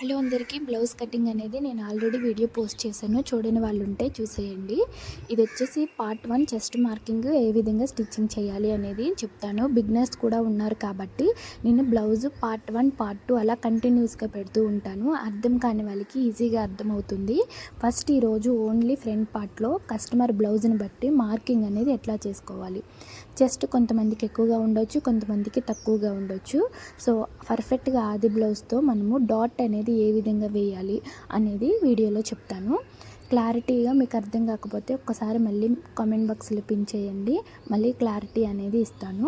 Hello అందరికీ blouse cutting అనేది నేను ఆల్రెడీ వీడియో పోస్ట్ చేశాను. చూడని వాళ్ళు ఉంటే చూసేయండి. ఇది వచ్చేసి పార్ట్ వన్ చెస్ట్ మార్కింగ్ ఏ విధంగా స్టిచ్చింగ్ చేయాలి అనేది చెప్తాను. బిగ్నర్స్ కూడా ఉన్నారు కాబట్టి నేను blouse part one part two అలా కంటిన్యూస్గా పెడుతూ ఉంటాను. అర్థం కాని వాళ్ళకి ఈజీగా అర్థమవుతుంది. ఫస్ట్ ఈరోజు ఓన్లీ ఫ్రంట్ పార్ట్లో కస్టమర్ బ్లౌజ్ని బట్టి మార్కింగ్ అనేది ఎట్లా చేసుకోవాలి? జస్ట్ కొంతమందికి ఎక్కువగా ఉండొచ్చు కొంతమందికి తక్కువగా ఉండొచ్చు. సో పర్ఫెక్ట్గా ఆది బ్లౌజ్తో మనము డాట్ అనేది ఏ విధంగా వేయాలి అనేది వీడియోలో చెప్తాను. క్లారిటీగా మీకు అర్థం కాకపోతే ఒక్కసారి మళ్ళీ కామెంట్ బాక్స్లో పిన్ చేయండి. మళ్ళీ క్లారిటీ అనేది ఇస్తాను.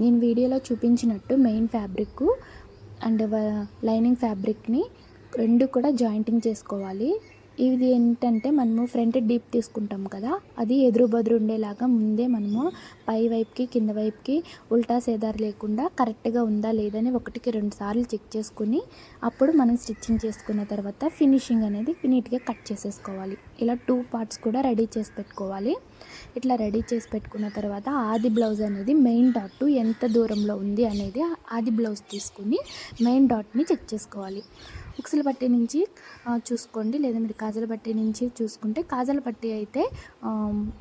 నేను వీడియోలో చూపించినట్టు మెయిన్ ఫ్యాబ్రిక్ అండ్ లైనింగ్ ఫ్యాబ్రిక్ని రెండు కూడా జాయింటింగ్ చేసుకోవాలి. ఇది ఏంటంటే మనము ఫ్రంట్ డీప్ తీసుకుంటాం కదా అది ఎదురు బదురు ఉండేలాగా ముందే మనము పై వైపుకి కింద వైపుకి ఉల్టా సేదారు లేకుండా కరెక్ట్గా ఉందా లేదని ఒకటికి రెండు సార్లు చెక్ చేసుకుని అప్పుడు మనం స్టిచ్చింగ్ చేసుకున్న తర్వాత ఫినిషింగ్ అనేది నీట్గా కట్ చేసేసుకోవాలి. ఇలా టూ పార్ట్స్ కూడా రెడీ చేసి పెట్టుకోవాలి. ఇట్లా రెడీ చేసి పెట్టుకున్న తర్వాత ఆది బ్లౌజ్ అనేది మెయిన్ డాట్ ఎంత దూరంలో ఉంది అనేది ఆది బ్లౌజ్ తీసుకుని మెయిన్ డాట్ని చెక్ చేసుకోవాలి. ఉక్సుల పట్టి నుంచి చూసుకోండి. లేదా మీరు కాజల పట్టి నుంచి చూసుకుంటే కాజల పట్టి అయితే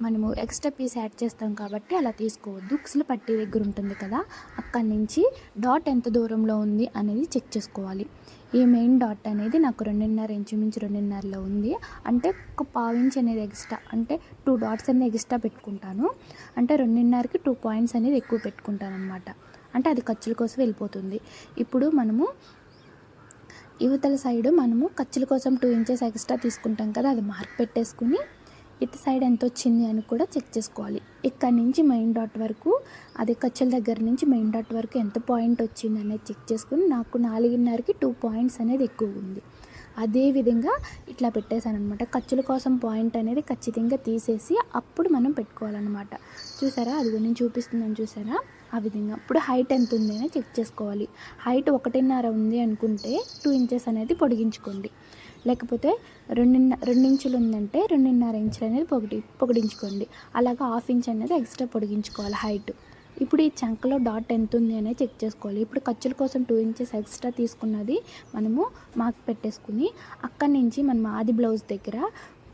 మనము ఎక్స్ట్రా పీస్ యాడ్ చేస్తాం కాబట్టి అలా తీసుకోవద్దు. ఉక్సుల పట్టి దగ్గర ఉంటుంది కదా అక్కడి నుంచి డాట్ ఎంత దూరంలో ఉంది అనేది చెక్ చేసుకోవాలి. ఈ మెయిన్ డాట్ అనేది నాకు రెండున్నర ఇంచుమించు రెండున్నరలో ఉంది. అంటే ఒక పావు ఇంచ్ అనేది ఎక్స్ట్రా అంటే టూ డాట్స్ అనేది ఎక్స్ట్రా పెట్టుకుంటాను. అంటే రెండున్నరకి టూ పాయింట్స్ అనేది ఎక్కువ పెట్టుకుంటాను అనమాట అంటే అది ఖర్చుల కోసం వెళ్ళిపోతుంది. ఇప్పుడు మనము యువతల సైడ్ మనము ఖర్చుల కోసం టూ ఇంచెస్ ఎక్స్ట్రా తీసుకుంటాం కదా అది మార్క్ పెట్టేసుకుని ఇటు సైడ్ ఎంత వచ్చింది అని కూడా చెక్ చేసుకోవాలి. ఇక్కడ నుంచి మెయిన్ డాట్ వరకు అదే ఖర్చుల దగ్గర నుంచి మెయిన్ డాట్ వరకు ఎంత పాయింట్ వచ్చింది అనేది చెక్ చేసుకుని నాకు నాలుగున్నరకి టూ పాయింట్స్ అనేది ఎక్కువ ఉంది. అదే విధంగా ఇట్లా పెట్టేశాను అనమాట ఖర్చుల కోసం పాయింట్ అనేది ఖచ్చితంగా తీసేసి అప్పుడు మనం పెట్టుకోవాలన్నమాట. చూసారా? అది నేను చూపిస్తున్నాను చూసారా? ఆ విధంగా. ఇప్పుడు హైట్ ఎంత ఉంది అని చెక్ చేసుకోవాలి. హైట్ ఒకటిన్నర ఉంది అనుకుంటే టూ ఇంచెస్ అనేది పొడిగించుకోండి. లేకపోతే రెండున్న రెండు ఇంచులు ఉందంటే రెండున్నర ఇంచులు అనేది పొగిడి పొగిడించుకోండి. అలాగా హాఫ్ ఇంచ్ అనేది ఎక్స్ట్రా పొడిగించుకోవాలి హైట్. ఇప్పుడు ఈ చంకలో డాట్ ఎంత ఉంది అనేది చెక్ చేసుకోవాలి. ఇప్పుడు ఖర్చుల కోసం టూ ఇంచెస్ ఎక్స్ట్రా తీసుకున్నది మనము మార్క్ పెట్టేసుకుని అక్కడి నుంచి మనం ఆది బ్లౌజ్ దగ్గర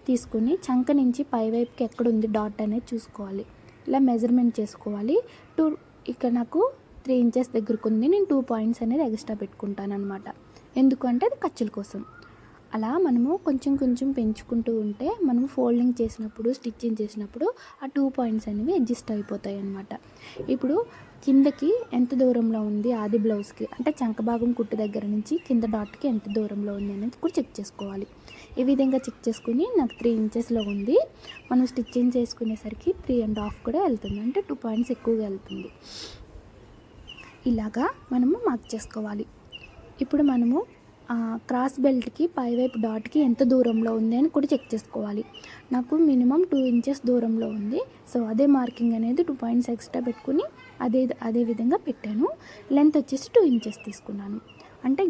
తీసుకుని చంక నుంచి పై వైపుకి ఎక్కడ ఉంది డాట్ అనేది చూసుకోవాలి. ఇలా మెజర్మెంట్ చేసుకోవాలి. టూ ఇక్కడ నాకు త్రీ ఇంచెస్ దగ్గరకు ఉంది నేను టూ పాయింట్స్ అనేది ఎక్స్ట్రా పెట్టుకుంటాను అనమాట ఎందుకంటే అది ఖర్చుల కోసం. అలా మనము కొంచెం కొంచెం పెంచుకుంటూ ఉంటే మనము ఫోల్డింగ్ చేసినప్పుడు స్టిచ్చింగ్ చేసినప్పుడు ఆ టూ పాయింట్స్ అనేవి అడ్జస్ట్ అయిపోతాయి అన్నమాట ఇప్పుడు కిందకి ఎంత దూరంలో ఉంది ఆది బ్లౌజ్కి అంటే చంకభాగం కుట్టు దగ్గర నుంచి కింద డాట్కి ఎంత దూరంలో ఉంది అనేది కూడా చెక్ చేసుకోవాలి. ఈ విధంగా చెక్ చేసుకుని నాకు త్రీ ఇంచెస్లో ఉంది. మనం స్టిచ్చింగ్ చేసుకునేసరికి త్రీ అండ్ హాఫ్ కూడా వెళ్తుంది. అంటే టూ పాయింట్స్ ఎక్కువగా వెళ్తుంది. ఇలాగా మనము మార్క్ చేసుకోవాలి. ఇప్పుడు మనము క్రాస్ బెల్ట్కి పైవైపు డాట్కి ఎంత దూరంలో ఉంది అని కూడా చెక్ చేసుకోవాలి. నాకు మినిమం టూ ఇంచెస్ దూరంలో ఉంది. సో అదే మార్కింగ్ అనేది టూ పాయింట్స్ ఎక్స్ట్రా పెట్టుకుని అదే అదే విధంగా పెట్టాను. లెంత్ వచ్చేసి టూ ఇంచెస్ తీసుకున్నాను. అంటే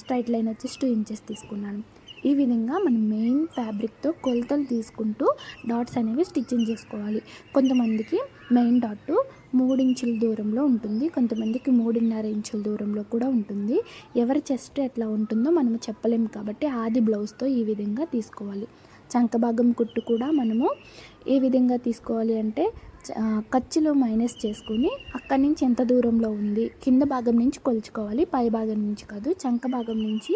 స్ట్రైట్ లైన్ వచ్చేసి టూ ఇంచెస్ తీసుకున్నాను. ఈ విధంగా మనం మెయిన్ ఫ్యాబ్రిక్తో కొలతలు తీసుకుంటూ డాట్స్ అనేవి స్టిచ్చింగ్ చేసుకోవాలి. కొంతమందికి మెయిన్ డాట్ మూడు ఇంచుల దూరంలో ఉంటుంది. కొంతమందికి మూడున్నర ఇంచుల దూరంలో కూడా ఉంటుంది. ఎవరి చెస్ట్ ఎట్లా ఉంటుందో మనం చెప్పలేము కాబట్టి ఆది బ్లౌజ్తో ఈ విధంగా తీసుకోవాలి. చంక భాగం కుట్టు కూడా మనము ఏ విధంగా తీసుకోవాలి అంటే ఖర్చులో మైనస్ చేసుకుని అక్కడి నుంచి ఎంత దూరంలో ఉంది కింద భాగం నుంచి కొలుచుకోవాలి పై భాగం నుంచి కాదు చంక భాగం నుంచి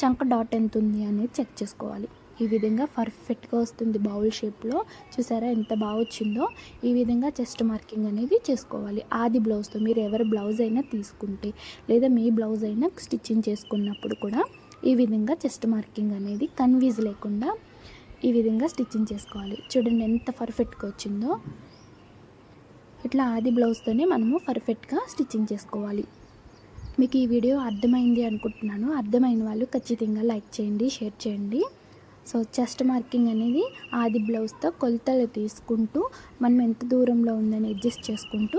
చంక డాట్ ఎంత ఉంది అనేది చెక్ చేసుకోవాలి. ఈ విధంగా పర్ఫెక్ట్గా వస్తుంది బౌల్ షేప్లో. చూసారా ఎంత బాగా వచ్చిందో? ఈ విధంగా చెస్ట్ మార్కింగ్ అనేది చేసుకోవాలి. ఆది బ్లౌజ్తో మీరు ఎవరి బ్లౌజ్ అయినా తీసుకుంటే లేదా మీ బ్లౌజ్ అయినా స్టిచ్చింగ్ చేసుకున్నప్పుడు కూడా ఈ విధంగా చెస్ట్ మార్కింగ్ అనేది కన్ఫ్యూజ్ లేకుండా ఈ విధంగా స్టిచ్చింగ్ చేసుకోవాలి. చూడండి ఎంత పర్ఫెక్ట్గా వచ్చిందో. ఇట్లా ఆది బ్లౌజ్తోనే మనము పర్ఫెక్ట్గా స్టిచ్చింగ్ చేసుకోవాలి. మీకు ఈ వీడియో అర్థమైంది అనుకుంటున్నాను. అర్థమైన వాళ్ళు ఖచ్చితంగా లైక్ చేయండి షేర్ చేయండి. సో చెస్ట్ మార్కింగ్ అనేది ఆది బ్లౌజ్తో కొలతలు తీసుకుంటూ మనం ఎంత దూరంలో ఉందని అడ్జస్ట్ చేసుకుంటూ